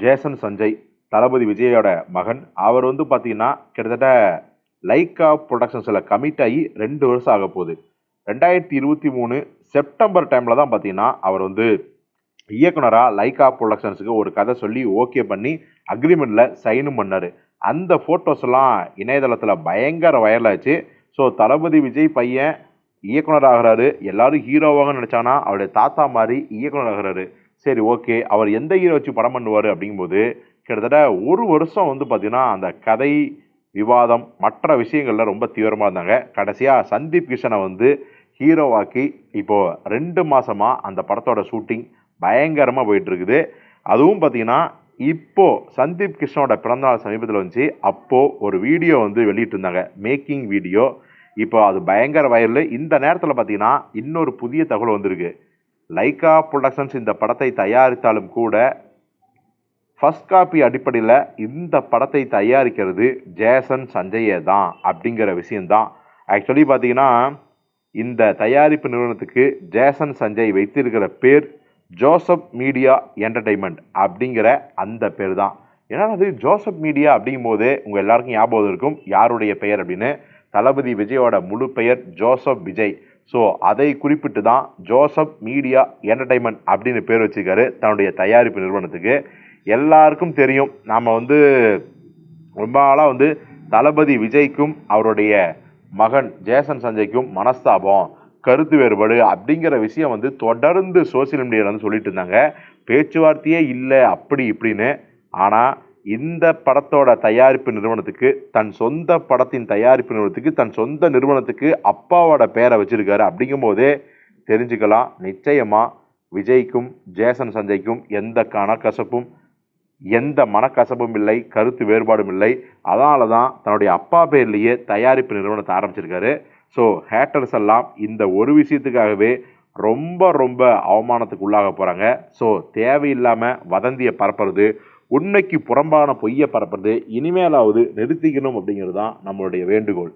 Jason Sanjay தளபதி விஜயோட மகன். அவர் வந்து பார்த்தீங்கன்னா கிட்டத்தட்ட லைக்கா ப்ரொடக்ஷன்ஸில் கமிட் ஆகி ரெண்டு வருஷம் ஆக போகுது. ரெண்டாயிரத்தி இருபத்தி மூணு செப்டம்பர் டைமில் தான் பார்த்தீங்கன்னா அவர் வந்து இயக்குனராக லைக்கா ப்ரொடக்ஷன்ஸுக்கு ஒரு கதை சொல்லி ஓகே பண்ணி அக்ரிமெண்ட்டில் சைனும் பண்ணார். அந்த ஃபோட்டோஸ் எல்லாம் இணையதளத்தில் பயங்கர வயலாச்சு ஆச்சு. ஸோ தளபதி விஜய் பையன் இயக்குனர் ஆகிறாரு. எல்லாரும் ஹீரோவாக நினச்சானா அவருடைய தாத்தா மாதிரி இயக்குனர் ஆகிறாரு. சரி ஓகே. அவர் எந்த ஹீரோ வச்சு படம் பண்ணுவார் அப்படிங்கும்போது கிட்டத்தட்ட ஒரு வருஷம் வந்து பார்த்தீங்கன்னா அந்த கதை விவாதம் மற்ற விஷயங்களில் ரொம்ப தீவிரமாக இருந்தாங்க. கடைசியாக சந்தீப் கிஷனை வந்து ஹீரோவாக்கி இப்போது ரெண்டு மாதமாக அந்த படத்தோட ஷூட்டிங் பயங்கரமாக போயிட்டுருக்குது. அதுவும் பார்த்தீங்கன்னா இப்போது சந்தீப் கிருஷ்ணோட பிறந்தநாள் சமீபத்தில் வந்துச்சு. அப்போது ஒரு வீடியோ வந்து வெளியிட்டிருந்தாங்க. Making video. இப்போ அது பயங்கர வயலு இந்த நேரத்தில் பார்த்தீங்கன்னா இன்னொரு புதிய தகவல் வந்திருக்கு. லைக்கா ப்ரொடக்ஷன்ஸ் இந்த படத்தை தயாரித்தாலும் கூட ஃபஸ்ட் காப்பி அடிப்படையில் இந்த படத்தை தயாரிக்கிறது ஜேசன் சஞ்சயே தான் அப்படிங்கிற விஷயந்தான் ஆக்சுவலி பார்த்தீங்கன்னா இந்த தயாரிப்பு நிறுவனத்துக்கு ஜேசன் சஞ்சய் வைத்திருக்கிற பேர் ஜோசப் மீடியா என்டர்டைன்மெண்ட் அப்படிங்கிற அந்த பேர் தான் ஏன்னா அது ஜோசப் மீடியா அப்படிங்கும் போது உங்கள் எல்லாருக்கும் ஞாபகம் இருக்கும் யாருடைய பெயர் அப்படின்னு. தளபதி விஜயோட முழு பெயர் ஜோசப் விஜய் ஸோ அதை குறிப்பிட்டு தான் ஜோசப் மீடியா என்டர்டைன்மெண்ட் அப்படின்னு பேர் வச்சிருக்காரு தன்னுடைய தயாரிப்பு நிறுவனத்துக்கு. எல்லாருக்கும் தெரியும் நாம் வந்து ரொம்ப நாளாக வந்து தளபதி விஜய்க்கும் அவருடைய மகன் ஜேசன் சஞ்சய்க்கும் மனஸ்தாபம் கருத்து வேறுபாடு அப்படிங்கிற விஷயம் வந்து தொடர்ந்து சோசியல் மீடியாவில் வந்து சொல்லிட்டு இருந்தாங்க. பேச்சுவார்த்தையே இல்லை அப்படி இப்படின்னு. ஆனால் இந்த படத்தோட தயாரிப்பு நிறுவனத்துக்கு தன் சொந்த படத்தின் தயாரிப்பு நிறுவனத்துக்கு தன் சொந்த நிறுவனத்துக்கு அப்பாவோட பேரை வச்சிருக்காரு. அப்படிங்கும்போதே தெரிஞ்சுக்கலாம். நிச்சயமா விஜய்க்கும் ஜேசன் சஞ்சய்க்கும் எந்த கணக்கசப்பும் எந்த மனக்கசப்பும் இல்லை கருத்து வேறுபாடும் இல்லை. அதனால தான் தன்னுடைய அப்பா பேர்லேயே தயாரிப்பு நிறுவனத்தை ஆரம்பிச்சிருக்காரு. ஸோ ஹேட்டர்ஸ் எல்லாம் இந்த ஒரு விஷயத்துக்காகவே ரொம்ப ரொம்ப அவமானத்துக்கு உள்ளாக போகிறாங்க ஸோ தேவையில்லாமல் வதந்தியை பரப்புறது உண்மைக்கு புறம்பான பொய்யை பரப்புறது இனிமேலாவது நிறுத்திக்கணும் அப்படிங்கிறது தான் நம்மளுடைய வேண்டுகோள்.